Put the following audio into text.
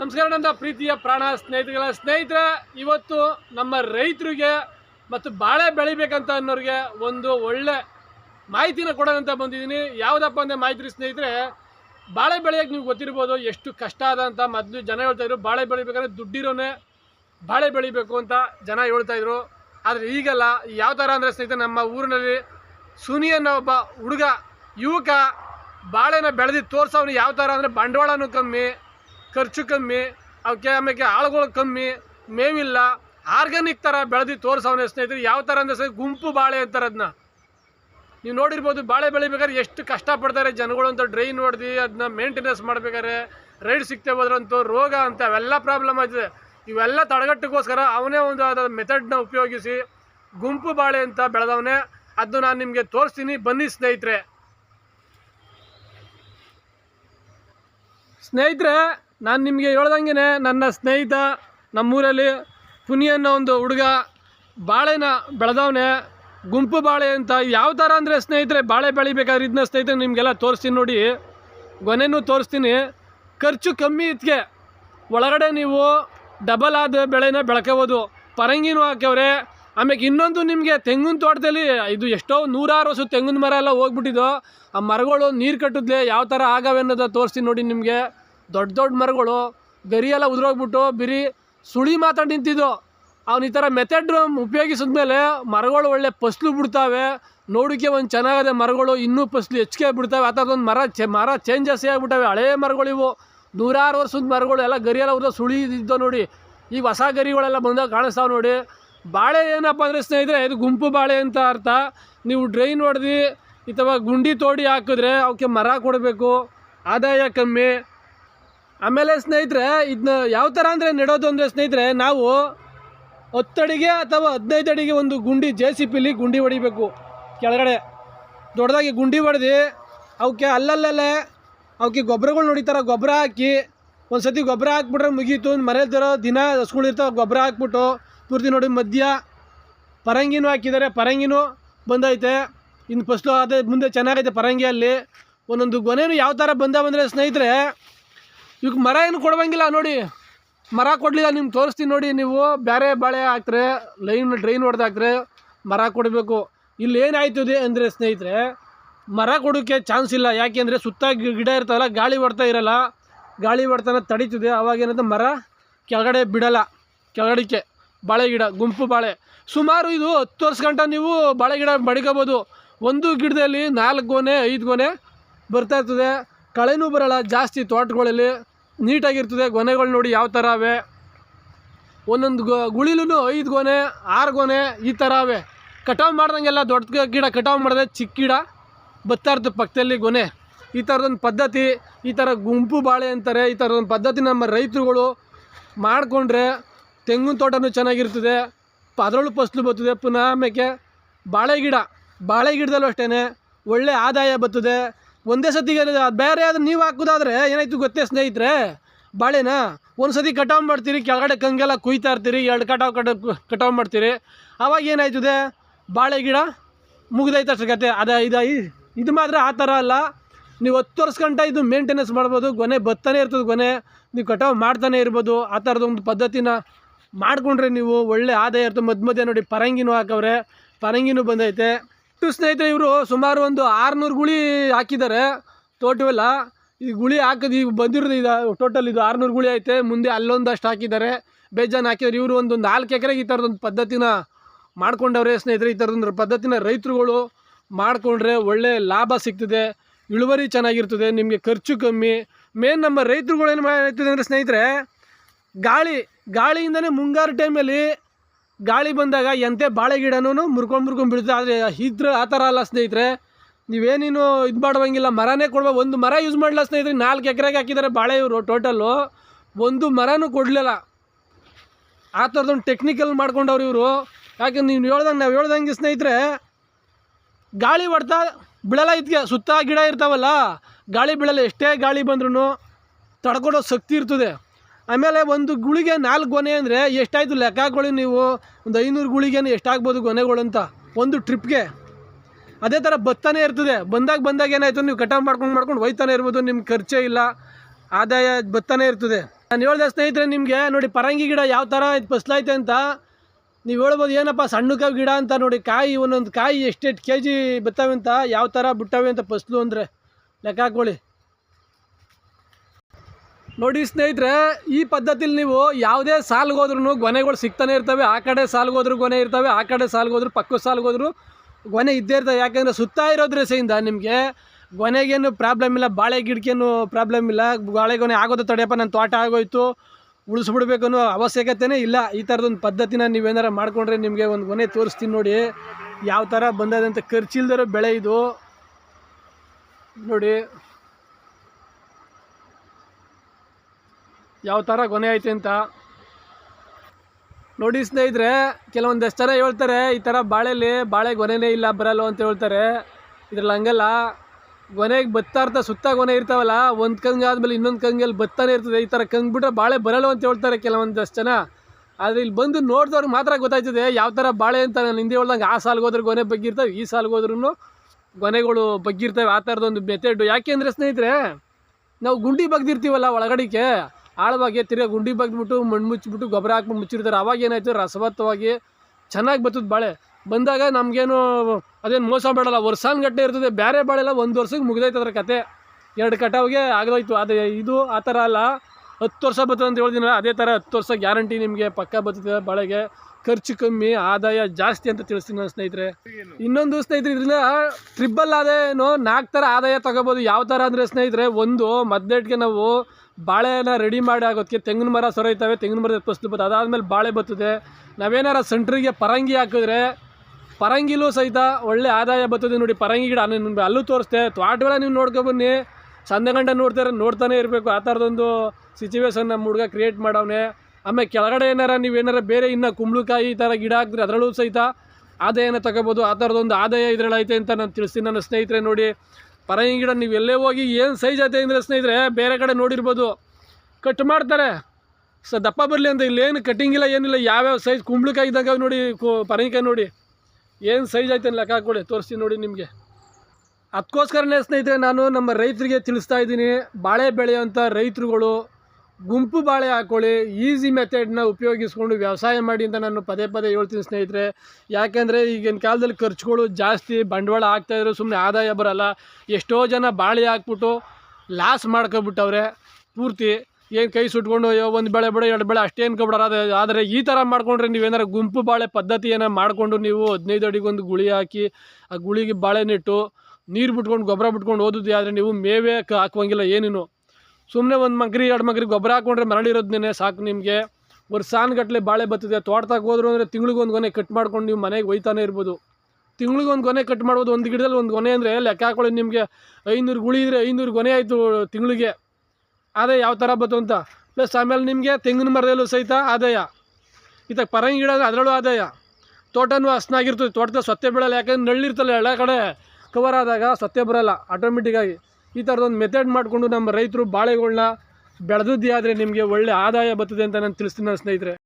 ನಮಸ್ಕಾರ ನನ್ನ ಪ್ರೀತಿಯ ಪ್ರಾಣ ಸ್ನೇಹಿತಗಳ ಸ್ನೇಹಿತರೆ, ಇವತ್ತು ನಮ್ಮ ರೈತರಿಗೆ ಮತ್ತು ಬಾಳೆ ಬೆಳಿಬೇಕಂತ ಅನ್ನೋರಿಗೆ ಒಂದು ಒಳ್ಳೆ ಮಾಹಿತಿನ ಕೊಡೋದಂತ ಬಂದಿದ್ದೀನಿ. ಯಾವುದಪ್ಪ ಅಂದರೆ ಮಾಹಿತಿ ಸ್ನೇಹಿತರೆ, ಬಾಳೆ ಬೆಳೆಯೋಕೆ ನೀವು ಗೊತ್ತಿರ್ಬೋದು ಎಷ್ಟು ಕಷ್ಟ ಅದ ಅಂತ. ಮೊದಲು ಜನ ಹೇಳ್ತಾ ಇದ್ರು, ಬಾಳೆ ಬೆಳಿಬೇಕಂದ್ರೆ ದುಡ್ಡಿರೋನೆ ಬಾಳೆ ಬೆಳಿಬೇಕು ಅಂತ ಜನ ಹೇಳ್ತಾ ಇದ್ರು. ಆದರೆ ಈಗಲ್ಲ, ಯಾವ ಥರ ಅಂದರೆ ಸ್ನೇಹಿತರೆ, ನಮ್ಮ ಊರಿನಲ್ಲಿ ಸುನಿ ಅನ್ನೋ ಒಬ್ಬ ಹುಡುಗ, ಯುವಕ, ಬಾಳೆನ ಬೆಳೆದು ತೋರಿಸೋನು ಯಾವ ಥರ ಅಂದರೆ ಬಂಡವಾಳನೂ ಕಮ್ಮಿ ಖರ್ಚು ಕಮ್ಮಿ ಅವಕ್ಕೆ ಆಮೇಲೆ ಆಳುಗಳು ಕಮ್ಮಿ, ಮೇವಿಲ್ಲ. ಆರ್ಗ್ಯಾನಿಕ್ ಥರ ಬೆಳೆದು ತೋರಿಸವನೇ ಸ್ನೇಹಿತರೆ, ಯಾವ ಥರ ಅಂದರೆ ಸರ್ ಗುಂಪು ಬಾಳೆ ಅಂತಾರೆ ಅದನ್ನ ನೀವು ನೋಡಿರ್ಬೋದು ಬಾಳೆ ಬೆಳಿಬೇಕಾದ್ರೆ ಎಷ್ಟು ಕಷ್ಟಪಡ್ತಾರೆ ಜನಗಳು ಅಂತ ಡ್ರೈನ್ ಹೊಡೆದು ಅದನ್ನ ಮೇಂಟೆನೆನ್ಸ್ ಮಾಡ್ಬೇಕಾದ್ರೆ, ರೈಡ್ ಸಿಗ್ತೇ ಹೋದ್ರಂತೂ ರೋಗ ಅಂತ ಅವೆಲ್ಲ ಪ್ರಾಬ್ಲಮ್ ಆಗ್ತದೆ ಇವೆಲ್ಲ ತಡೆಗಟ್ಟಕ್ಕೋಸ್ಕರ ಅವನೇ ಒಂದು ಅದರ ಮೆಥಡ್ನ ಉಪಯೋಗಿಸಿ ಗುಂಪು ಬಾಳೆ ಅಂತ ಬೆಳೆದವನೇ ಅದನ್ನು ನಾನು ನಿಮಗೆ ತೋರಿಸ್ತೀನಿ, ಬನ್ನಿ ಸ್ನೇಹಿತರೆ. ಸ್ನೇಹಿತರೆ ನಾನು ನಿಮಗೆ ಹೇಳ್ದಂಗೆ ನನ್ನ ಸ್ನೇಹಿತ ನಮ್ಮೂರಲ್ಲಿ ಪುನಿ ಅನ್ನೋ ಒಂದು ಹುಡುಗ ಬಾಳೆನ ಬೆಳೆದವನೆ. ಗುಂಪು ಬಾಳೆ ಅಂತ ಯಾವ ಥರ ಅಂದರೆ ಸ್ನೇಹಿತರೆ, ಬಾಳೆ ಬೆಳಿಬೇಕಾದ್ರೆ ಇದನ್ನ ಸ್ನೇಹಿತರೆ ನಿಮಗೆಲ್ಲ ತೋರಿಸ್ತೀನಿ ನೋಡಿ. ಗೊನೆನೂ ತೋರಿಸ್ತೀನಿ. ಖರ್ಚು ಕಮ್ಮಿ ಇದಕ್ಕೆ ಒಳಗಡೆ ನೀವು ಡಬಲ್ ಆದ ಬೆಳೆನ ಬೆಳ್ಕೋಬೋದು. ಪರಂಗಿನೂ ಹಾಕ್ಯವ್ರೆ. ಆಮೇಲೆ ಇನ್ನೊಂದು ನಿಮಗೆ ತೆಂಗಿನ ತೋಟದಲ್ಲಿ ಇದು ಎಷ್ಟೋ ನೂರಾರು ವರ್ಷ ತೆಂಗಿನ ಮರ ಎಲ್ಲ ಹೋಗ್ಬಿಟ್ಟಿದ್ದು. ಆ ಮರಗಳು ನೀರು ಕಟ್ಟಿದ್ಲೆ ಯಾವ ಥರ ಆಗವೆ ಅನ್ನೋದು ತೋರಿಸ್ತೀನಿ ನೋಡಿ ನಿಮಗೆ. ದೊಡ್ಡ ದೊಡ್ಡ ಮರಗಳು ಗರಿಯೆಲ್ಲ ಉದುರೋಗ್ಬಿಟ್ಟು ಬಿರಿ ಸುಳಿ ಮಾತಾಡಿ ನಿಂತಿದ್ದು ಅವ್ನು ಈ ಥರ ಮೆಥಡ್ ಉಪಯೋಗಿಸಿದ್ಮೇಲೆ ಮರಗಳು ಒಳ್ಳೆ ಫಸ್ಲು ಬಿಡ್ತಾವೆ. ನೋಡೋಕ್ಕೆ ಒಂದು ಚೆನ್ನಾಗದೆ ಮರಗಳು, ಇನ್ನೂ ಫಸ್ಲು ಹೆಚ್ಚಿಗೆ ಬಿಡ್ತಾವೆ. ಆ ಥರದೊಂದು ಮರ ಚೆ, ಮರ ಚೇಂಜಸ್ಸೇ ಆಗ್ಬಿಟ್ಟಾವೆ. ಹಳೇ ಇವು. ನೂರಾರು ವರ್ಷದ ಮರಗಳು, ಎಲ್ಲ ಗರಿಯೆಲ್ಲ ಉದ್ರೋ ಸುಳಿ ಇದ್ದೋ ನೋಡಿ. ಈಗ ಹೊಸ ಗರಿಗಳೆಲ್ಲ ಬಂದಾಗ ಕಾಣಿಸ್ತಾವೆ ನೋಡಿ. ಬಾಳೆ ಏನಪ್ಪ ಅಂದರೆ ಸ್ನೇಹಿತರೆ, ಇದು ಗುಂಪು ಬಾಳೆ ಅಂತ ಅರ್ಥ. ನೀವು ಡ್ರೈನ್ ಹೊಡೆದು, ಅಥವಾ ಗುಂಡಿ ತೋಡಿ ಹಾಕಿದ್ರೆ ಅವಕ್ಕೆ ಮರ ಕೊಡಬೇಕು. ಆದಾಯ ಕಮ್ಮಿ. ಆಮೇಲೆ ಸ್ನೇಹಿತರೆ ಇದನ್ನ ಯಾವ ಥರ ಅಂದರೆ ನೆಡೋದು ಅಂದರೆ ಸ್ನೇಹಿತರೆ, ನಾವು ಹತ್ತಡಿಗೆ ಅಥವಾ ಹದಿನೈದು ಅಡಿಗೆ ಒಂದು ಗುಂಡಿ ಜೆ ಸಿ ಪಿಲಿ ಗುಂಡಿ ಹೊಡಿಬೇಕು ಕೆಳಗಡೆ. ದೊಡ್ಡದಾಗಿ ಗುಂಡಿ ಹೊಡೆದು ಅವಕ್ಕೆ ಅಲ್ಲಲ್ಲೇ ಅವಕ್ಕೆ ಗೊಬ್ಬರಗಳು ನೋಡಿತಾರೆ, ಗೊಬ್ಬರ ಹಾಕಿ ಒಂದು ಸತಿ ಗೊಬ್ಬರ ಹಾಕ್ಬಿಟ್ರೆ ಮುಗೀತು. ಮನೇಲಿ ದಿನ ಹಸ್ಗಳಿರ್ತಾವೆ ಗೊಬ್ಬರ ಹಾಕ್ಬಿಟ್ಟು ಪೂರ್ತಿ ನೋಡಿ ಮಧ್ಯ ಪರಂಗಿನೂ ಹಾಕಿದ್ದಾರೆ ಪರಂಗಿನೂ ಬಂದೈತೆ. ಇನ್ನು ಫಸ್ಟು ಅದೇ ಮುಂದೆ ಚೆನ್ನಾಗೈತೆ ಪರಂಗಿಯಲ್ಲಿ ಒಂದೊಂದು ಗೊನೆನೂ ಯಾವ ಥರ ಬಂದಾವಂದರೆ ಸ್ನೇಹಿತರೆ ಇವಕ್ಕೆ ಮರ ಏನು ಕೊಡುವಂಗಿಲ್ಲ ನೋಡಿ. ಮರ ಕೊಡಲಿಲ್ಲ, ನಿಮ್ಗೆ ತೋರಿಸ್ತೀನಿ ನೋಡಿ ನೀವು. ಬೇರೆ ಬಾಳೆ ಹಾಕ್ತಾರೆ, ಲೈನ್ ಡ್ರೈನ್ ಹೊಡೆದು ಹಾಕ್ತಾರೆ ಮರ ಕೊಡಬೇಕು. ಇಲ್ಲಿ ಏನಾಯ್ತು ಅಂದರೆ ಸ್ನೇಹಿತರೆ, ಮರ ಕೊಡೋಕ್ಕೆ ಚಾನ್ಸ್ ಇಲ್ಲ. ಯಾಕೆಂದರೆ ಸುತ್ತ ಗಿಡ ಇರ್ತಾವಲ್ಲ, ಗಾಳಿ ಹೊಡ್ತಾ ಇರಲ್ಲ. ಗಾಳಿ ಹೊಡ್ತಾನೆ ತಡೀತಿದೆ. ಅವಾಗ ಏನಂದ್ರೆ ಮರ ಕೆಳಗಡೆ ಬಿಡಲ್ಲ. ಕೆಳಗಡಿಕೆ, ಬಾಳೆ ಗಿಡ, ಗುಂಪು ಬಾಳೆ. ಸುಮಾರು ಇದು ಹತ್ತು ವರ್ಷ ಗಂಟ ನೀವು ಬಾಳೆ ಗಿಡ ಮಡಿಕೋಬೋದು ಒಂದು ಗಿಡದಲ್ಲಿ ನಾಲ್ಕು ಗೊನೆ, ಐದು ಗೊನೆ ಬರ್ತಾ ಇರ್ತದೆ. ಕಳೆನೂ ಬರಲ್ಲ, ಜಾಸ್ತಿ ತೋಟಗಳಲ್ಲಿ. ನೀಟಾಗಿರ್ತದೆ, ಗೊನೆಗಳು ನೋಡಿ ಯಾವ ಥರ ಅವೆ ಒಂದೊಂದು ಗೊ ಗುಳಿಲೂ ಐದು ಗೊನೆ, ಆರು ಗೊನೆ ಈ ಥರ ಅವೆ ಕಟಾವು ಮಾಡ್ದಂಗೆಲ್ಲ ದೊಡ್ಡ ಗಿಡ ಕಟಾವು ಮಾಡಿದೆ ಚಿಕ್ಕ ಗಿಡ ಬರ್ತಾ ಇರ್ತದೆ ಪಕ್ಕದಲ್ಲಿ ಗೊನೆ. ಈ ಥರದೊಂದು ಪದ್ಧತಿ, ಈ ಥರ ಗುಂಪು ಬಾಳೆ ಅಂತಾರೆ, ಈ ಥರದೊಂದು ಪದ್ಧತಿ ನಮ್ಮ ರೈತರುಗಳು ಮಾಡಿಕೊಂಡ್ರೆ ತೆಂಗಿನ ತೋಟನೂ ಚೆನ್ನಾಗಿರ್ತದೆ, ಅದರಲ್ಲೂ ಫಸ್ಲು ಬರ್ತದೆ. ಪುನಃ ಆಮೇಲೆ ಬಾಳೆ ಗಿಡ, ಬಾಳೆ ಗಿಡದಲ್ಲೂ ಅಷ್ಟೇ ಒಳ್ಳೆ ಆದಾಯ ಬರ್ತದೆ. ಒಂದೇ ಸತಿಗೆ ಅದು ಬೇರೆ ಆದ್ರೆ ನೀವು ಹಾಕೋದಾದ್ರೆ ಏನಾಯ್ತು ಗೊತ್ತೇ ಸ್ನೇಹಿತರೆ? ಬಾಳೆನ ಒಂದು ಸತಿ ಕಟಾವು ಮಾಡ್ತೀರಿ, ಕೆಳಗಡೆ ಕಂಗೆಲ್ಲ ಕುಯ್ತಾ ಇರ್ತೀರಿ, ಎರಡು ಕಟಾವು ಕಟ ಕಟಾವು ಮಾಡ್ತೀರಿ. ಆವಾಗ ಏನಾಯ್ತದೆ ಬಾಳೆ ಗಿಡ ಮುಗ್ದೈತೆ ಅಷ್ಟು ಕತೆ ಅದ ಇದು ಇದು ಮಾತ್ರ ಆ ಥರ ಅಲ್ಲ. ನೀವು ಹತ್ತು ವರ್ಷ ಗಂಟ ಇದು ಮೇಂಟೆನೆನ್ಸ್ ಮಾಡ್ಬೋದು, ಗೊನೆ ಬತ್ತಾನೆ ಇರ್ತದೆ ಗೊನೆ. ನೀವು ಕಟಾವು ಮಾಡ್ತಾನೆ ಇರ್ಬೋದು. ಆ ಥರದ ಒಂದು ಪದ್ಧತಿನ ಮಾಡಿಕೊಂಡ್ರೆ ನೀವು ಒಳ್ಳೆ ಆದಾಯ ಇರ್ತದೆ ಮಧ್ಯ ಮಧ್ಯೆ ನೋಡಿ, ಪರಂಗಿನೂ ಹಾಕವ್ರೆ. ಪರಂಗಿನೂ ಬಂದೈತೆ. ಇಷ್ಟು ಸ್ನೇಹಿತರೆ, ಇವರು ಸುಮಾರು ಒಂದು ಆರುನೂರು ಗುಳಿ ಹಾಕಿದ್ದಾರೆ. ತೋಟವೆಲ್ಲ. ಈ ಗುಳಿ ಹಾಕಿದ್ ಈಗ ಬಂದಿರೋದು ಇದು ಟೋಟಲ್ ಇದು ಆರುನೂರು ಗುಳಿ ಐತೆ. ಮುಂದೆ ಅಲ್ಲೊಂದಷ್ಟು ಹಾಕಿದ್ದಾರೆ. ಬೇಜಾನ್ ಹಾಕಿದ್ದಾರೆ. ಇವರು ಒಂದು ನಾಲ್ಕು ಎಕರೆಗೆ ಈ ಥರದೊಂದು ಪದ್ಧತಿನ ಮಾಡ್ಕೊಂಡವ್ರೆ ಸ್ನೇಹಿತರೆ. ಈ ಥರದೊಂದು ಪದ್ಧತಿನ ರೈತರುಗಳು ಮಾಡಿಕೊಂಡ್ರೆ ಒಳ್ಳೆ ಲಾಭ ಸಿಗ್ತದೆ. ಇಳುವರಿ ಚೆನ್ನಾಗಿರ್ತದೆ. ನಿಮಗೆ ಖರ್ಚು ಕಮ್ಮಿ. ಮೇನ್ ನಮ್ಮ ರೈತರುಗಳು ಏನು ಮಾಡ್ತದೆ ಅಂದರೆ ಸ್ನೇಹಿತರೆ, ಗಾಳಿ, ಗಾಳಿಯಿಂದನೇ ಮುಂಗಾರು ಟೈಮಲ್ಲಿ ಗಾಳಿ ಬಂದಾಗ ಎಂತೆ ಬಾಳೆ ಗಿಡನೂ ಮುರ್ಕೊಂಡು ಮುರ್ಕೊಂಡು ಬಿಡುತ್ತೆ ಆದರೆ ಇದ್ರೆ ಆ ಥರ ಅಲ್ಲ ಸ್ನೇಹಿತರೆ. ನೀವೇನೇನು ಇದು ಮಾಡುವಂಗಿಲ್ಲ ಮರನೇ ಕೊಡ್ಬೇಕು ಒಂದು ಮರ ಯೂಸ್ ಮಾಡಲ್ಲ ಸ್ನೇಹಿತರೆ. ನಾಲ್ಕು ಎಕರೆಗೆ ಹಾಕಿದ್ದಾರೆ ಬಾಳೆ ಇವರು ಟೋಟಲ್ಲು ಒಂದು ಮರನೂ ಕೊಡಲಿಲ್ಲ. ಆ ಥರದೊಂದು ಟೆಕ್ನಿಕಲ್ ಮಾಡ್ಕೊಂಡವ್ರು ಇವರು. ಯಾಕೆ ನೀವು ಹೇಳ್ದಂಗೆ, ನಾವು ಹೇಳ್ದಂಗೆ ಸ್ನೇಹಿತರೆ, ಗಾಳಿ ಹೊಡ್ತಾ ಬಿಳಲ್ಲ ಇದಕ್ಕೆ ಸುತ್ತ ಗಿಡ ಇರ್ತಾವಲ್ಲ, ಗಾಳಿ ಬಿಳಲ್ಲ. ಎಷ್ಟೇ ಗಾಳಿ ಬಂದ್ರೂ ತಡ್ಕೊಡೋ ಶಕ್ತಿ ಇರ್ತದೆ. ಆಮೇಲೆ ಒಂದು ಗುಳಿಗೆ ನಾಲ್ಕು ಗೊನೆ ಅಂದರೆ ಎಷ್ಟಾಯಿತು ಲೆಕ್ಕ ಹಾಕೊಳ್ಳಿ ನೀವು? ಒಂದು ಐನೂರು ಗುಳಿಗೆನ ಎಷ್ಟಾಗ್ಬೋದು ಗೊನೆಗಳು ಅಂತ? ಒಂದು ಟ್ರಿಪ್ಗೆ ಅದೇ ಥರ ಬತ್ತಾನೆ ಇರ್ತದೆ. ಬಂದಾಗ ಬಂದಾಗ ಏನಾಯಿತು? ನೀವು ಕಟಾವು ಮಾಡ್ಕೊಂಡು ಮಾಡ್ಕೊಂಡು ಹೋಯ್ತಾನೆ ಇರ್ಬೋದು ನಿಮ್ಗೆ ಖರ್ಚೇ ಇಲ್ಲ. ಆದಾಯ ಬತ್ತಾನೆ ಇರ್ತದೆ. ನಾನು ಹೇಳ್ದೆ ಸ್ನೇಹಿತರೆ ನಿಮಗೆ, ನೋಡಿ ಪರಂಗಿ ಗಿಡ ಯಾವ ಥರ ಇದು ಫಸ್ಲೈತೆ ಅಂತ, ನೀವು ಹೇಳ್ಬೋದು ಏನಪ್ಪ ಸಣ್ಣ ಗಿಡ ಅಂತ ನೋಡಿ, ಕಾಯಿ ಒಂದೊಂದು ಕಾಯಿ ಎಷ್ಟೆಷ್ಟು ಕೆ ಜಿ ಬರ್ತವೆ ಅಂತ, ಯಾವ ಥರ ಬಿಟ್ಟವೆ ಅಂತ ಫಸ್ಲು ಅಂದರೆ ಲೆಕ್ಕ ಹಾಕ್ಕೊಳ್ಳಿ ನೋಡಿ ಸ್ನೇಹಿತರೆ, ಈ ಪದ್ಧತಿಲಿ ನೀವು ಯಾವುದೇ ಸಾಲ್ಗೆ ಹೋದ್ರೂ ಗೊನೆಗಳು ಸಿಗ್ತಾನೆ ಇರ್ತವೆ. ಆ ಕಡೆ ಸಾಲ್ಗೆ ಹೋದ್ರೂ ಗೊನೆ ಇರ್ತವೆ, ಆ ಕಡೆ ಸಾಲ್ಗೆ ಹೋದ್ರು ಪಕ್ಕದ ಸಾಲ್ಗೆ ಹೋದ್ರು ಗೊನೆ ಇದ್ದೇ ಇರ್ತವೆ. ಯಾಕೆಂದರೆ ಸುತ್ತ ಇರೋದ್ರ ಸಹಿಂದ ನಿಮಗೆ ಗೊನೆಗೇನು ಪ್ರಾಬ್ಲಮ್ ಇಲ್ಲ, ಬಾಳೆ ಗಿಡಕ್ಕೇನು ಪ್ರಾಬ್ಲಮ್ ಇಲ್ಲ. ಬಾಳೆ ಗೊನೆ ಆಗೋದು ತಡೆಯಪ್ಪ ನನ್ನ ತೋಟ ಆಗೋಯ್ತು, ಉಳಿಸ್ಬಿಡ್ಬೇಕು ಅನ್ನೋ ಅವಶ್ಯಕತೆನೇ ಇಲ್ಲ. ಈ ಥರದೊಂದು ಪದ್ಧತಿನ ನೀವೇನಾರ ಮಾಡ್ಕೊಂಡ್ರೆ ನಿಮಗೆ ಒಂದು ಗೊನೆ ತೋರಿಸ್ತೀನಿ ನೋಡಿ. ಯಾವ ಥರ ಬಂದದಂತ ಖರ್ಚಿಲ್ದಿರೋ ಬೆಳೆ ಇದು. ನೋಡಿ. ಯಾವ ಥರ ಗೊನೆ ಐತೆ ಅಂತ. ನೋಡಿ ಸ್ನೇಹಿತರೆ, ಕೆಲವೊಂದಷ್ಟು ಜನ ಹೇಳ್ತಾರೆ, ಈ ಥರ ಬಾಳೆಲಿ ಬಾಳೆ ಗೊನೆನೇ ಇಲ್ಲ ಬರಲ್ಲ ಅಂತ ಹೇಳ್ತಾರೆ. ಇದ್ರಲ್ಲಿ ಹಂಗಲ್ಲ, ಗೊನೆಗೆ ಬತ್ತಾ ಇರ್ತಾ ಸುತ್ತ ಗೊನೆ ಇರ್ತಾವಲ್ಲ, ಒಂದು ಕಂಗ್ ಆದಮೇಲೆ ಇನ್ನೊಂದು ಕಂಗಲ್ಲಿ ಬತ್ತಾನೆ ಇರ್ತದೆ, ಈ ಥರ ಕಂಗ್ ಬಿಟ್ಟರೆ ಬಾಳೆ ಬರಲ್ಲ ಅಂತ ಹೇಳ್ತಾರೆ ಕೆಲವೊಂದಷ್ಟು ಜನ. ಆದರೆ ಇಲ್ಲಿ ಬಂದು ನೋಡಿದವ್ರಿಗೆ ಮಾತ್ರ ಗೊತ್ತಾಯ್ತದೆ, ಯಾವ ಥರ ಬಾಳೆ ಅಂತ ನಾನು ಹಿಂದೆ ಹೇಳ್ದಂಗೆ ಆ ಸಾಲ್ಗೆ ಹೋದ್ರೆ ಗೊನೆ ಬಗ್ಗಿರ್ತವೆ, ಈ ಸಾಲ್ಗೆ ಹೋದ್ರೂ ಗೊನೆಗಳು ಬಗ್ಗಿರ್ತವೆ, ಆ ಥರದೊಂದು ಮೆಥೆಡು ಯಾಕೆಂದರೆ ಸ್ನೇಹಿತರೆ, ನಾವು ಗುಂಡಿ ಬಗ್ದಿರ್ತೀವಲ್ಲ ಒಳಗಡೆಗೆ ಆಳವಾಗಿ ತಿರ್ಗಿ ಗುಂಡಿ ಬಗ್ಬಿಟ್ಟು ಮಣ್ಣು ಮುಚ್ಚಿಬಿಟ್ಟು ಗೊಬ್ಬರ ಹಾಕ್ಬಿಟ್ಟು ಮುಚ್ಚಿರ್ತಾರೆ. ಅವಾಗ ಏನಾಯ್ತು? ರಸವತ್ತವಾಗಿ ಚೆನ್ನಾಗಿ ಬರ್ತದೆ ಬಾಳೆ. ಬಂದಾಗ ನಮಗೇನು ಅದೇನು ಮೋಸ ಮಾಡಲ್ಲ. ವರ್ಷಾನ್ಗಟ್ಟಲೆ ಇರ್ತದೆ. ಬೇರೆ ಬಾಳೆಲ್ಲ ಒಂದು ವರ್ಷಕ್ಕೆ ಮುಗಿದೈತೆ ಅದ್ರ ಕತೆ. ಎರಡು ಕಟಾವಿಗೆ ಆಗೋಯ್ತು ಅದು ಇದು ಆ ಥರ ಅಲ್ಲ. ಹತ್ತು ವರ್ಷ ಬತ್ತದಂತ ಅಂತ ಅದೇ ಥರ ಹತ್ತು ವರ್ಷ ಗ್ಯಾರಂಟಿ ನಿಮಗೆ ಪಕ್ಕ ಬರ್ತದೆ ಬಾಳೆಗೆ. ಖರ್ಚು ಕಮ್ಮಿ, ಆದಾಯ ಜಾಸ್ತಿ ಅಂತ ತಿಳಿಸ್ತೀನಿ ನನ್ನ ಸ್ನೇಹಿತರೆ. ಇನ್ನೊಂದು ಸ್ನೇಹಿತರೆ, ಇದರಿಂದ ಟ್ರಿಬಲ್ ಆದಾಯನೋ, ನಾಲ್ಕು ಥರ ಆದಾಯ ತಗೋಬೋದು. ಯಾವ ಥರ ಅಂದರೆ ಸ್ನೇಹಿತರೆ, ಒಂದು ಮದ್ದೆಟ್ಗೆ ನಾವು ಬಾಳೆನ ರೆಡಿ ಮಾಡಿ ಆಗೋದಕ್ಕೆ ತೆಂಗಿನ ಮರ ಸೊರೈತವೆ, ತೆಂಗಿನ ಮರದ ಫಸ್ಲು ಬರ್ತದೆ ಅದಾದಮೇಲೆ ಬಾಳೆ ಬರ್ತದೆ. ನಾವೇನಾರ ಸೆಂಟ್ರಿಗೆ ಪರಂಗಿ ಹಾಕಿದ್ರೆ, ಪರಂಗಿಲೂ ಸಹಿತ ಒಳ್ಳೆ ಆದಾಯ ಬರ್ತದೆ ನೋಡಿ. ಪರಂಗಿ ಗಿಡ ನಿಮ್ಗೆ ಅಲ್ಲೂ ತೋರಿಸ್ತೆ ತ್ವಾಟಗಳ ನೀವು ನೋಡ್ಕೊಬನ್ನಿ ಸಂದೆ ಗಂಟೆ ನೋಡ್ತಾರೆ, ನೋಡ್ತಾನೆ ಇರಬೇಕು. ಆ ಥರದೊಂದು ಸಿಚುವೇಶನ್ ನಮ್ಮ ಹುಡುಗ ಕ್ರಿಯೇಟ್ ಮಾಡವನೆ. ಆಮೇಲೆ ಕೆಳಗಡೆ ಏನಾರ ನೀವೇನಾರ ಬೇರೆ ಇನ್ನು ಕುಂಬಳಕಾಯಿ ಈ ಥರ ಗಿಡ ಹಾಕಿದ್ರೆ ಅದರಲ್ಲೂ ಸಹಿತ ಆದಾಯನ ತಗೋಬೋದು. ಆ ಥರದೊಂದು ಆದಾಯ ಇದರಲ್ಲೈತೆ ಅಂತ ನಾನು ತಿಳಿಸ್ತೀನಿ. ನನ್ನ ಸ್ನೇಹಿತರೆ ನೋಡಿ ಪರಂಗಿ ಗಿಡ ನೀವು ಎಲ್ಲೇ ಹೋಗಿ ಏನು ಸೈಜ್ ಐತೆ ಅಂದರೆ ಸ್ನೇಹಿತರೆ ಬೇರೆ ಕಡೆ ನೋಡಿರ್ಬೋದು. ಕಟ್ ಮಾಡ್ತಾರೆ. ಸೊ ದಪ್ಪ ಬರಲಿ ಅಂತ ಇಲ್ಲೇನು ಕಟ್ಟಿಂಗ್ ಇಲ್ಲ, ಏನಿಲ್ಲ, ಯಾವ್ಯಾವ ಸೈಜ್ ಕುಂಬಳಕಾಯಿ ಇದ್ದಂಗೆ ನೋಡಿ ಪರಂಗಿಕಾಯಿ ನೋಡಿ. ಏನು ಸೈಜ್ ಐತೆ ಲೆಕ್ಕ ಹಾಕ್ಕೊಳ್ಳಿ, ತೋರಿಸ್ತೀನಿ ನೋಡಿ ನಿಮಗೆ. ಅದಕ್ಕೋಸ್ಕರನೇ ಸ್ನೇಹಿತರೆ ನಾನು ನಮ್ಮ ರೈತರಿಗೆ ತಿಳಿಸ್ತಾ ಇದ್ದೀನಿ, ಬಾಳೆ ಬೆಳೆಯುವಂಥ ರೈತರುಗಳು ಗುಂಪು ಬಾಳೆ ಹಾಕ್ಕೊಳ್ಳಿ ಈಸಿ ಮೆಥಡ್ನ ಉಪಯೋಗಿಸ್ಕೊಂಡು ವ್ಯವಸಾಯ ಮಾಡಿ ಅಂತ ನಾನು ಪದೇ ಪದೇ ಹೇಳ್ತೀನಿ ಸ್ನೇಹಿತರೆ. ಯಾಕೆಂದರೆ ಈಗಿನ ಕಾಲದಲ್ಲಿ ಖರ್ಚುಗಳು ಜಾಸ್ತಿ, ಬಂಡವಾಳ ಹಾಕ್ತಾಯಿದ್ರು ಸುಮ್ಮನೆ ಆದಾಯ ಬರಲ್ಲ. ಎಷ್ಟೋ ಜನ ಬಾಳೆ ಹಾಕ್ಬಿಟ್ಟು ಲಾಸ್ ಮಾಡ್ಕೊಬಿಟ್ಟವ್ರೆ. ಪೂರ್ತಿ ಏನು ಕೈ ಸುಟ್ಕೊಂಡು, ಅಯ್ಯೋ, ಒಂದು ಬೆಳೆ ಬೆಳೆ ಎರಡು ಬೆಳೆ ಅಷ್ಟೇ ಅನ್ಕೊಬಿಡೋರು. ಅದೇ, ಆದರೆ ಈ ಥರ ಮಾಡ್ಕೊಂಡ್ರೆ ನೀವೇನಾರು ಗುಂಪು ಬಾಳೆ ಪದ್ಧತಿಯನ್ನು ಮಾಡಿಕೊಂಡು ನೀವು ಹದಿನೈದು ಅಡಿಗೊಂದು ಗುಳಿ ಹಾಕಿ, ಆ ಗುಳಿಗೆ ಬಾಳೆ ನೆಟ್ಟು ನೀರು ಬಿಟ್ಕೊಂಡು, ಗೊಬ್ಬರ ಬಿಟ್ಕೊಂಡು ಓದಿದ್ವಿ ಆದರೆ ನೀವು ಮೇವೇ ಹಾಕುವಂಗಿಲ್ಲ ಏನೇನು ಸುಮ್ಮನೆ ಒಂದು ಮಗ್ರಿ, ಎರಡು ಮಗ್ರಿ ಗೊಬ್ಬರ ಹಾಕೊಂಡ್ರೆ ಮರಳಿರೋದನ್ನೇ ಸಾಕು ನಿಮಗೆ. ವರ್ಷಾನ್ಗಟ್ಲೆ ಬಾಳೆ ಬತ್ತಿದೆ, ತೋಟದಾಗ ಹೋದ್ರು ಅಂದರೆ ತಿಂಗಳಿಗೊಂದು ಗೊನೆ ಕಟ್ ಮಾಡ್ಕೊಂಡು ನೀವು ಮನೆಗೆ ಒಯ್ತಾನೆ ಇರ್ಬೋದು. ತಿಂಗಳಿಗೊಂದು ಗೊನೆ ಕಟ್ ಮಾಡ್ಬೋದು, ಒಂದು ಗಿಡದಲ್ಲಿ ಒಂದು ಗೊನೆ ಅಂದರೆ ಲೆಕ್ಕ ಹಾಕೊಳ್ಳಿ ನಿಮಗೆ. ಐನೂರು ಗುಳಿ ಇದ್ದರೆ ಐನೂರು ಗೊನೆ ಆಯಿತು ತಿಂಗಳಿಗೆ. ಆದಾಯ ಯಾವ ಥರ ಬತ್ತು ಅಂತ? ಪ್ಲಸ್ ಆಮೇಲೆ ನಿಮಗೆ ತೆಂಗಿನ ಮರದಲ್ಲೂ ಸಹಿತ ಆದಾಯ. ಈತ ಪರಂಗಿ ಗಿಡ ಅಂದ್ರೆ ಅದರಲ್ಲೂ ಆದಾಯ. ತೋಟನೂ ಅಷ್ಟನಾಗಿರ್ತದೆ ತೋಟದ ಸೊತ್ತೆ ಬೆಳೆಯಲ್ಲ ಯಾಕಂದ್ರೆ ನಳ್ಳಿರ್ತಲ್ಲ ಎಲ್ಲ ಕಡೆ ಕವರ್ ಆದಾಗ ಸೊತ್ತೆ ಬರೋಲ್ಲ ಆಟೋಮೆಟಿಕ್ಕಾಗಿ ಈ ಥರದೊಂದು ಮೆಥಡ್ ಮಾಡಿಕೊಂಡು ನಮ್ಮ ರೈತರು ಬಾಳೆಗಳನ್ನ ಬೆಳೆದಿದ್ದೇ ಆದರೆ ನಿಮಗೆ ಒಳ್ಳೆ ಆದಾಯ ಬರ್ತದೆ ಅಂತ ನಾನು ತಿಳಿಸ್ತೀನಿ ನನ್ನ ಸ್ನೇಹಿತರೆ.